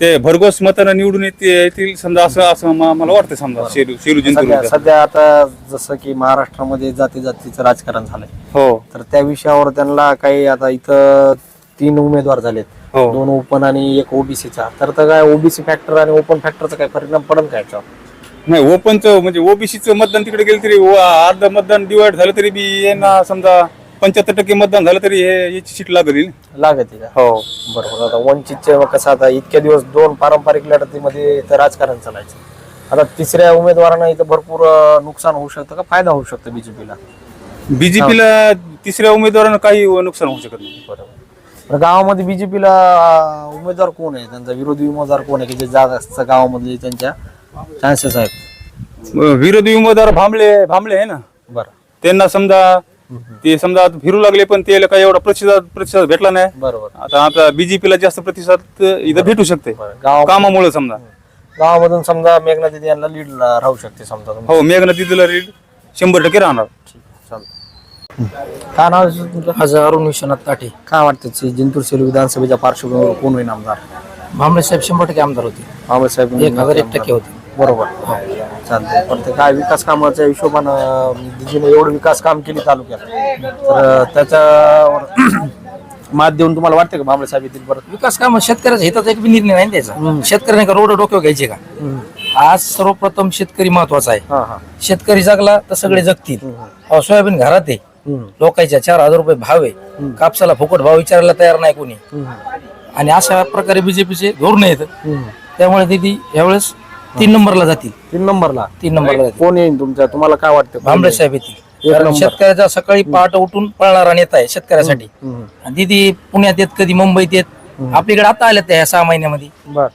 [SPEAKER 7] ते भरघोस मतानं निवडून येते येतील. समजा असं असं म- मला वाटतं समजा शेलू शेलू
[SPEAKER 1] सध्या आता जसं की महाराष्ट्रामध्ये जाती जातीचं राजकारण झालंय.
[SPEAKER 7] हो.
[SPEAKER 1] तर त्या विषयावर त्यांना काही आता इथं तीन उमेदवार झालेत.
[SPEAKER 7] हो.
[SPEAKER 1] दोन ओपन आणि एक ओबीसीचा. तर तर काय ओबीसी फॅक्टर आणि ओपन फॅक्टरचा काय परिणाम पडेल काय याच्यावर?
[SPEAKER 7] नाही ओपनचं म्हणजे ओबीसीचं मतदान तिकडे गेलं तरी अर्ध मतदान डिवाइड झालं तरी बी यांना समजा पंच्याहत्तर टक्के मतदान झालं तरी हे याची सीट लागेल
[SPEAKER 1] लागत आहे का
[SPEAKER 7] हो.
[SPEAKER 1] बरोबर. आता वंचितचे मग कसं आता इतक्या दिवस दोन पारंपरिक लढतीमध्ये इथं राजकारण चालायचं. आता तिसऱ्या उमेदवारांना इथं भरपूर अं, नुकसान होऊ शकतं का? फायदा होऊ शकतो बीजेपीला.
[SPEAKER 7] बीजेपीला तिसऱ्या उमेदवारानं काही नुकसान होऊ शकत नाही.
[SPEAKER 1] बरोबर. तर गावामध्ये बीजेपीला उमेदवार कोण आहे? त्यांचा विरोधी उमेदवार कोण आहे? की जे जास्त गावामधले त्यांच्या चान्सेस आहेत
[SPEAKER 7] विरोधी उमेदवार भांबळे भांबळे आहे ना?
[SPEAKER 1] बरं.
[SPEAKER 7] त्यांना समजा ते समजा आता फिरू लागले पण ते काही एवढा प्रतिसाद प्रतिसाद भेटला नाही.
[SPEAKER 1] बरोबर.
[SPEAKER 7] आता आता बीजेपीला जास्त प्रतिसाद इथं भेटू शकते.
[SPEAKER 1] गाव
[SPEAKER 7] कामामुळे समजा.
[SPEAKER 1] गावामधून समजा मेघना दिदी यांना लीड राहू शकते समजा.
[SPEAKER 7] हो मेघना तिथला रीड शंभर टक्के राहणार.
[SPEAKER 1] काय नाव आहे तुमचं?
[SPEAKER 12] माझं अरुण विश्वनाथ ताटे.
[SPEAKER 1] काय वाटतं सी- जिंतूर सेलू विधानसभेच्या पार्श्वभूमीवर कोण होईल आमदार?
[SPEAKER 12] भांबळे साहेब शंभर टक्के आमदार होते.
[SPEAKER 1] बाबासाहेब
[SPEAKER 12] एक हजार एक टक्के होते.
[SPEAKER 1] बरोबर. चालतंय. पण ते काय विकास कामाच्या हिशोबानं दिदीने एवढं विकास काम केली तालुक्यात. तर त्याच्यावर मात देऊन तुम्हाला वाटतं का भांबळे साहेब येतील परत?
[SPEAKER 12] विकास काम शेतकऱ्याच्या हिताचा एक बी निर्णय नाही द्यायचा शेतकऱ्याने का रोड डोक्यावर घ्यायचे का? आज सर्वप्रथम शेतकरी महत्त्वाचा आहे.
[SPEAKER 1] हा हा.
[SPEAKER 12] शेतकरी जगला तर सगळे जगतील. अहो, सोयाबीन घरात आहे. लोकांच्या चार हजार रुपये भाव आहे. कापसाला फुकट भाव विचारायला तयार नाही कोणी. आणि अशा प्रकारे बीजेपीचे धोरण आहेत. त्यामुळे दिदी यावेळेस तीन नंबरला जातील.
[SPEAKER 1] तीन नंबरला?
[SPEAKER 12] तीन नंबरला जातील.
[SPEAKER 1] कोण येईल तुमच्या? तुम्हाला काय वाटतं
[SPEAKER 12] भांबळे साहेब येतील. कारण
[SPEAKER 1] नंबर.
[SPEAKER 12] शेतकऱ्याचा सकाळी पहाट उठून पळणारा नेता आहे शेतकऱ्यासाठी. आणि दिदी पुण्यात येत कधी मुंबईत येत. आपल्याकडे आता आल्या त्या ह्या सहा महिन्यामध्ये.
[SPEAKER 1] बर.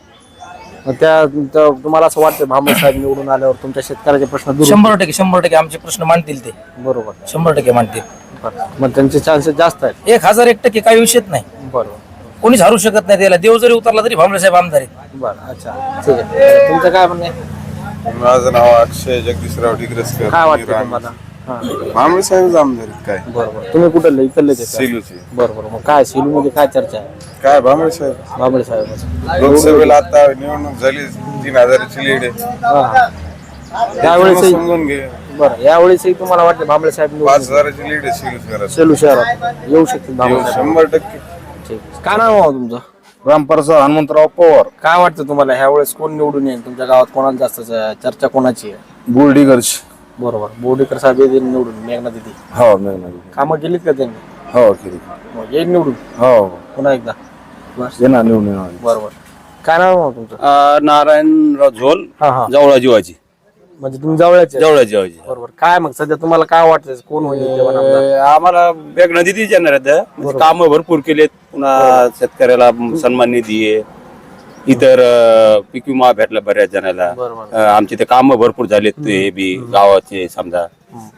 [SPEAKER 1] मग त्या त्या- तुम्हाला असं वाटतं भांबळे साहेब निवडून आल्यावर तुमच्या शेतकऱ्याचे प्रश्न दूर
[SPEAKER 12] शंभर टक्के शंभर टक्के आमचे प्रश्न मांडतील ते.
[SPEAKER 1] होतील? बरोबर.
[SPEAKER 12] शंभर टक्के मांडतील.
[SPEAKER 1] बरं. मग त्यांचे चान्सेस जास्त आहेत.
[SPEAKER 12] एक हजार एक टक्के काही विषयच नाही.
[SPEAKER 1] बरोबर.
[SPEAKER 12] कोणीच हारू शकत नाही त्याला. देव जरी उतरला तरी भांबळे साहेब आमदार आहेत.
[SPEAKER 1] बरं अच्छा. ठीक आहे. तुमचं काय म्हणणं आहे?
[SPEAKER 15] माझं नाव अक्षय जगदीशराव डिग्रसकर
[SPEAKER 1] काय वाटतं तुम्हाला? हा.
[SPEAKER 15] साहेब आमदार काय?
[SPEAKER 1] बरोबर तुम्ही कुठले इकडलेच आहे का?
[SPEAKER 15] सेलूचे.
[SPEAKER 1] बरोबर मग काय सेलू मध्ये काय चर्चा आहे?
[SPEAKER 15] काय भांबळे साहेब?
[SPEAKER 1] भांबळे साहेब
[SPEAKER 15] लोकसभेला आता निवडणूक झाली तीन हजाराची लीड आहे.
[SPEAKER 1] यावेळेसही
[SPEAKER 15] समजून घे.
[SPEAKER 1] बरं यावेळेसही तुम्हाला वाटतं भांबळे साहेब निवडून
[SPEAKER 15] पाच हजाराची लीड आहे सेलू शहरात
[SPEAKER 1] सेलू शहरात. येऊ शकतील भांबळे साहेब.
[SPEAKER 15] शंभर टक्के.
[SPEAKER 1] ठीक. काय नाव आहे तुमचं?
[SPEAKER 10] रामप्रसाद हनुमंतराव पवार.
[SPEAKER 1] काय वाटतं तुम्हाला ह्या वेळेस कोण निवडून येईल? तुमच्या गावात कोणाला जास्त च- चर्चा कोणाची आहे?
[SPEAKER 10] बुलडिगर्स
[SPEAKER 1] बरोबर. बोर्डेकर साहेब येतील निवडून मेघना दिदी.
[SPEAKER 10] हो मेघना
[SPEAKER 1] कामं केलीत का त्यांनी?
[SPEAKER 10] हो केली.
[SPEAKER 1] मग येईल निवडून?
[SPEAKER 10] हो.
[SPEAKER 1] पुन्हा एकदा. बस.
[SPEAKER 10] येणार निवडून येणार.
[SPEAKER 1] बरोबर. काय नाव आहे तुमचं?
[SPEAKER 16] नारायणराव झोल
[SPEAKER 1] हा हा.
[SPEAKER 16] जवळा जीवाची
[SPEAKER 1] म्हणजे तुम्ही जवळचे आहे. बरोबर. काय मग सध्या तुम्हाला काय वाटतं कोण होईल विद्यमान आमदार?
[SPEAKER 16] आम्हाला बॅग नदीतीच येणार आहेत काम भरपूर केलेत. पुन्हा शेतकऱ्याला सन्मान निधी आहे. इतर अं, पीक विमा भेटला बऱ्याच जणाला.
[SPEAKER 1] बरोबर.
[SPEAKER 16] अं, आमचे ते काम भरपूर झालेत ते बी गावाचे समजा.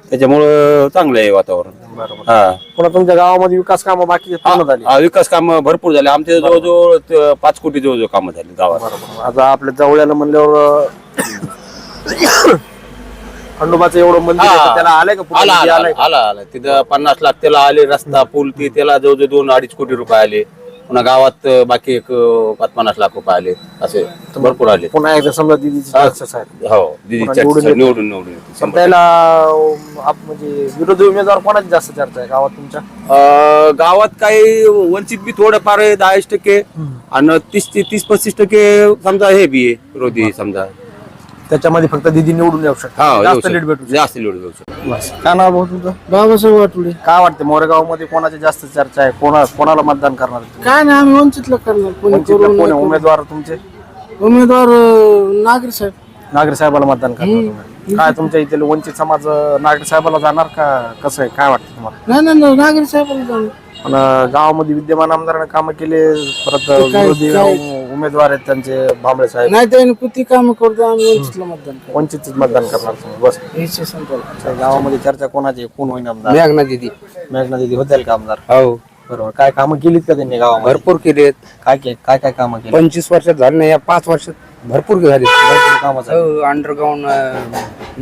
[SPEAKER 16] त्याच्यामुळं चांगलं आहे वातावरण.
[SPEAKER 1] बरोबर.
[SPEAKER 16] हा.
[SPEAKER 1] पुन्हा तुमच्या गावामध्ये विकास कामं बाकी पूर्ण झाली.
[SPEAKER 16] हा, विकास काम भरपूर झाले. आमचे जवळजवळ त- पाच कोटी जवळजवळ कामं झाली गावात.
[SPEAKER 1] बरोबर. आता आपल्या जवळ्याला म्हणल्यावर अं, खंडोबाचं एवढं मंदिर आहे, तर त्याला आलंय का पुढे?
[SPEAKER 16] आला आला
[SPEAKER 1] आलाय. का?
[SPEAKER 16] आला आला. तिथं पन्नास लाख त्याला आले रस्ता पूल ती त्याला जवळजवळ दोन अडीच कोटी रुपये आले. पुन्हा गावात अं, बाकी एक अं, पाच पन्नास लाख रुपये आले. असे भरपूर आले.
[SPEAKER 1] पुन्हा एकदा समजा दिदीची चर्चा आहे
[SPEAKER 16] हो दिदी
[SPEAKER 1] निवडून येते.
[SPEAKER 16] निवडून निवडून येते.
[SPEAKER 1] पण त्याला अं, आप- म्हणजे विरोधी उमेदवार कोणाची जास्त चर्चा आहे? गावात तुमच्या?
[SPEAKER 16] अं, गावात काही वंचित बी थोडंफार आहे दहा टक्के. आणि तीस तीस पस्तीस टक्के समजा हे बी आहे विरोधी समजा.
[SPEAKER 1] त्याच्यामध्ये फक्त दिदी निवडून येऊ शकते
[SPEAKER 16] हा येऊ
[SPEAKER 1] जास्त
[SPEAKER 16] शकतो.
[SPEAKER 1] लीड भेटू
[SPEAKER 16] जास्त लीड शकतो.
[SPEAKER 1] काय नाव भाऊ तुमचं?
[SPEAKER 17] बाबासाहेब वाटुळे
[SPEAKER 1] काय वाटतं मोरेगावमध्ये कोणाची जास्त चर्चा आहे? कोणा कोणाला मतदान करणार तुम्ही?
[SPEAKER 17] काय नाही आम्ही वंचितला करणार. कोणी
[SPEAKER 1] वंचितला
[SPEAKER 17] करू
[SPEAKER 1] कोण? आहे?
[SPEAKER 17] नाही
[SPEAKER 1] उमेदवार तुमचे.
[SPEAKER 17] उमेदवार अं, नागरी साहेब.
[SPEAKER 1] नागरी साहेबाला मतदान करणार तुम्ही. काय तुमच्या इथे वंचित समाज नागरी साहेबाला जाणार का? कसं आहे? काय वाटतं तुम्हाला?
[SPEAKER 17] नाही नाही नाही नागरी साहेबाला जाणार.
[SPEAKER 1] पण अं, गावामध्ये विद्यमान आमदारांनी कामं केले परत विरोधी उमेदवार आहेत त्यांचे भांबळे साहेब.
[SPEAKER 17] नाही त्याने किती काम करतो आम्ही वंचितला मतदान करतो
[SPEAKER 1] वंचित मतदान करणार तुम्ही बस.
[SPEAKER 17] याचे
[SPEAKER 1] गावामध्ये चर्चा कोणाची आहे? कोण होईल आमदार?
[SPEAKER 10] मेघना दिदी.
[SPEAKER 1] मेघना दिदी होतील का आमदार?
[SPEAKER 10] हो.
[SPEAKER 1] बरोबर. काय कामं केलीत का त्यांनी गावामध्ये?
[SPEAKER 10] भरपूर केलेत
[SPEAKER 1] काय के- काय काय कामं केली?
[SPEAKER 10] पंचवीस वर्षात झाले नाही या पाच वर्षात भरपूर झाले
[SPEAKER 1] भरपूर कामं झाली.
[SPEAKER 10] अंडरग्राऊंड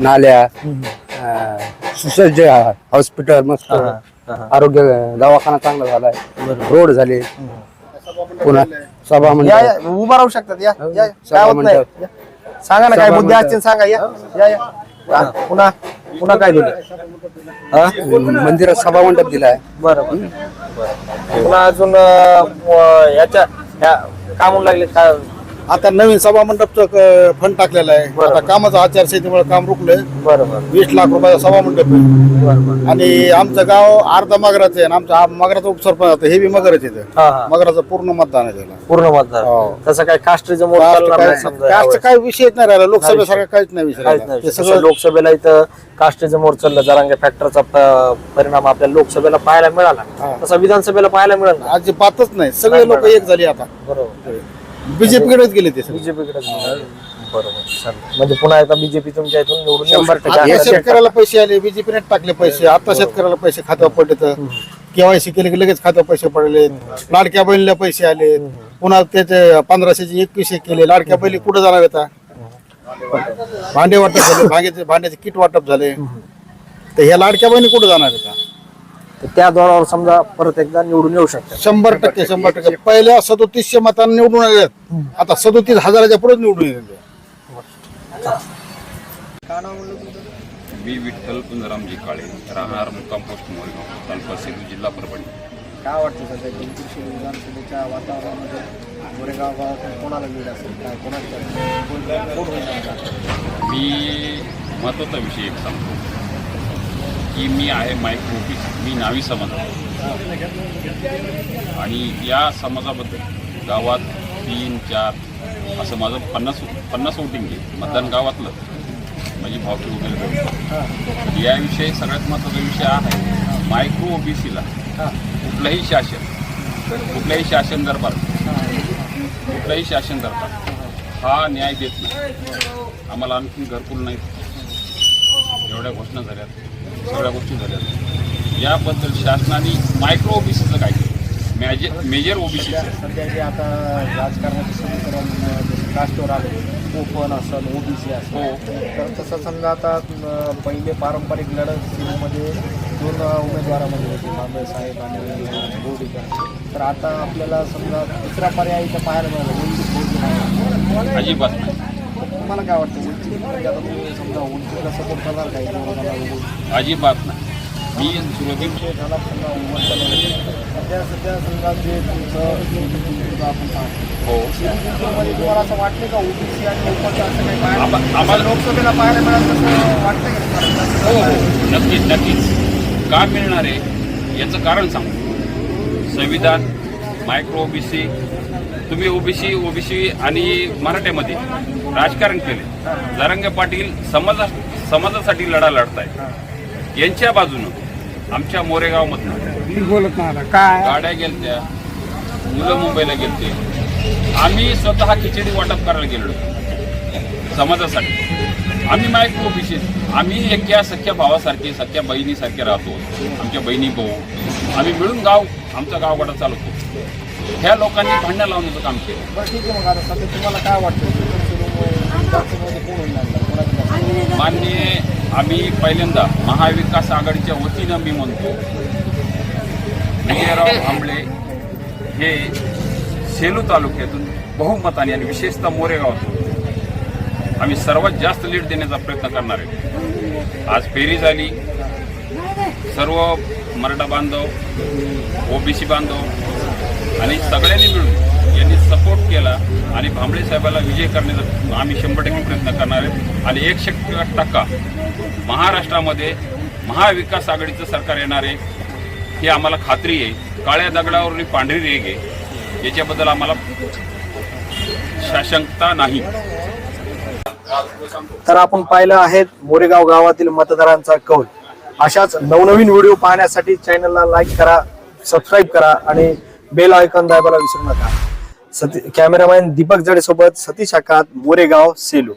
[SPEAKER 10] नाल्या सुसज्ज हॉस्पिटल मस्त.
[SPEAKER 1] हा, हा.
[SPEAKER 10] आरोग्य दवाखाना चांगला झालाय. रोड झाले. पुन्हा सभा
[SPEAKER 1] या
[SPEAKER 10] मंडळ.
[SPEAKER 1] या उभा राहू शकतात. या या, या.
[SPEAKER 10] सभा
[SPEAKER 1] काय होत नाही
[SPEAKER 10] मंडप.
[SPEAKER 1] या. सांगा ना काय
[SPEAKER 10] सभा
[SPEAKER 1] मुद्दे. असतील सांगा. या या या. हा, पुन्हा पुन्हा काय दिले हा?
[SPEAKER 10] मंदिरात सभा मंडप दिलाय.
[SPEAKER 1] बरं बरं बरं. पुन्हा अजून अं, व- याच्या ह्या काय म्हणू लागले? काय?
[SPEAKER 9] आता नवीन सभा मंडपचं फंड टाकलेलं आहे. आता कामाचं आचारसंहितेमुळे काम रुकलंय.
[SPEAKER 1] बरोबर.
[SPEAKER 9] वीस लाख रुपयाचा सभा मंडप आहे.
[SPEAKER 1] बरोबर.
[SPEAKER 9] आणि आमचं गाव अर्धा मगराचं आहे आणि आमचा हा मगराचा उपसरपंच आता हे बी मगरच येतं
[SPEAKER 1] हा हा.
[SPEAKER 9] मगराचं पूर्ण मतदान आहे त्याला.
[SPEAKER 1] पूर्ण मतदार
[SPEAKER 9] हो.
[SPEAKER 1] तसं काय
[SPEAKER 9] कास्ट
[SPEAKER 1] चालणार
[SPEAKER 9] काय
[SPEAKER 1] नाही समजा
[SPEAKER 9] कास्ट
[SPEAKER 1] यावेळेस.
[SPEAKER 9] काय विषयच नाही राहिला. लोकसभेसारखा काहीच नाही. विषय
[SPEAKER 1] काहीच
[SPEAKER 9] राहिला.
[SPEAKER 1] नाही
[SPEAKER 9] ते सगळं
[SPEAKER 1] लोकसभेला इथं कास्टेचं मोड चाललं. जरांगे फॅक्टरचा प- परिणाम आपल्याला लोकसभेला पाहायला मिळाला.
[SPEAKER 9] हा.
[SPEAKER 1] तसा विधानसभेला पाहायला मिळाला.
[SPEAKER 9] अजिबातच नाही. सगळे लोक एक झाले आता.
[SPEAKER 1] बरोबर.
[SPEAKER 9] बीजेपीकडेच गेले ते सगळे.
[SPEAKER 1] बीजेपीकडे बरोबर चालेल. म्हणजे पुन्हा एकदा बीजेपी तुमच्या इथून निवडून
[SPEAKER 9] शंभर. टक्के. आता
[SPEAKER 1] आता
[SPEAKER 9] शेतकऱ्याला पैसे आले बीजेपीने टाकले पैसे. आता शेतकऱ्याला पैसे खात्यावर पडले तर केवायसी केले की लगेच खात्यावर पैसे पडले. लाडक्या बहिणीला पैसे आले. पुन्हा त्याचे पंधराशेचे एकवीसशे केले. लाडक्या बहिणी कुठे जाणार आता? भांडे वाटप झाले. भांड्याचे भांड्याचे किट वाटप झाले. तर ह्या लाडक्या बहिणी कुठे जाणार आता?
[SPEAKER 1] तर त्या जोरावर समजा परत एकदा निवडून येऊ शकते
[SPEAKER 9] शंभर टक्के शंभर टक्के. पहिल्या सदोतीसशे मतांनी निवडून आले आता सदोतीस हजाराच्या पुढे निवडून येते
[SPEAKER 3] मी विठ्ठल पुंजरामजी काळे राहणार मुक्काम पोस्ट मोरगाव तालुका सेलू जिल्हा परभणी.
[SPEAKER 1] काय वाटतं सध्या जिंतूर विधानसभेच्या वातावरणामध्ये गोरेगाव गावातून कोणाला लीड असेल? काय कोणाच्या कोण होईल? आमदार?
[SPEAKER 3] मी महत्त्वाचा विषय एक सांगतो. की मी आहे मायक्रो मी नावी समाज. आणि या समाजाबद्दल गावात तीन चार असं माझं पन्नास पन्नास वोटिंग आहे. मतदान गावातलं. माझी भावकी वगैरे याविषयी सगळ्यात महत्त्वाचा विषय हा आहे. मायक्रो ओबीसीला कुठलंही शासन कुठल्याही शासन दरबार कुठलाही शासन दरबार हा न्याय देत नाही. आम्हाला आणखी घरकुल नाही एवढ्या घोषणा झाल्या सगळ्या गोष्टी झाल्यात याबद्दल शासनाने मायक्रो ओबीसीचं काय केलं? मॅजर मेजर ओबीसीचं
[SPEAKER 1] सध्या जे आता राजकारणाचे समीकरण जसं कास्टवर आले ओपन असेल ओबीसी असेल
[SPEAKER 3] हो.
[SPEAKER 1] तर तसं समजा आता अं, पहिले पारंपरिक लढत सिरीमध्ये दोन उमेदवारामध्ये होते बांबे साहेब आणि बोर्डीकर. तर आता आपल्याला समजा दुसरा पर्याय इथं पाहायला मिळाला.
[SPEAKER 3] अजिबात नाही.
[SPEAKER 1] तुम्हाला काय वाटतं?
[SPEAKER 3] अजिबात नाही. मी
[SPEAKER 1] वंचित सध्या सध्या समजा जे तुमचं आपण
[SPEAKER 3] हो.
[SPEAKER 1] तुम्हाला असं वाटलं का ओबीसी आणि ओपनचं असं काही पाहायला लोकसभेला पाहायला मिळालं वाटतं का?
[SPEAKER 3] हो हो. नक्कीच नक्कीच. का मिळणार आहे? याचं कारण सांगतो. संविधान मायक्रो ओबीसी तुम्ही ओबीसी ओबीसी आणि मराठ्यामध्ये राजकारण केले. जारंगे पाटील समाजा समाजासाठी लढा लढताय यांच्या बाजूनं आमच्या मोरेगावमधनं
[SPEAKER 7] बोलत नाही काय?
[SPEAKER 3] गाड्या गेलत्या मुलं मुंबईला गेलते. आम्ही स्वतः खिचडी वाटप करायला गेलो समाजासाठी. आम्ही मायक्रो ओबीसी. आम्ही एका सख्या भावासारखे सख्या बहिणीसारखे राहतो. आमच्या बहिणी भाऊ. आम्ही मिळून गाव आमचा गावगाडा चालवतो. ह्या लोकांनी भांडणं लावण्याचं काम केलं.
[SPEAKER 1] बरं ठीक आहे मग आता सध्या तुम्हाला काय वाटतं?
[SPEAKER 3] मान्य आम्ही पहिल्यांदा महाविकास आघाडीच्या वतीनं मी म्हणतो विजयराव आंबळे हे सेलू तालुक्यातून बहुमताने आणि विशेषतः मोरेगावातून आम्ही सर्वात जास्त लीड देण्याचा प्रयत्न करणार आहे. आज फेरी झाली. सर्व मराठा बांधव ओबीसी बांधव आणि सगळ्यांनी मिळून यांनी सपोर्ट केला आणि भांबळे साहेबाला विजय करण्याचा आम्ही शंभर टक्के प्रयत्न करणार आहे. आणि एकशे टक्का महाराष्ट्रामध्ये महाविकास आघाडीचं सरकार येणार आहे हे आम्हाला खात्री आहे. काळ्या दगडावर पांढरी रेग आहे. याच्याबद्दल आम्हाला शाशंकता नाही.
[SPEAKER 1] तर आपण पाहिलं आहे मोरेगाव गावातील मतदारांचा कौल. अशाच नवनवीन व्हिडिओ पाहण्यासाठी चॅनलला लाईक करा सबस्क्राईब करा आणि बेल आयकॉन दाबायला विसरू नका. सती कॅमेरामॅन दीपक जडेसोबत सतीश आकात मोरेगाव सेलू.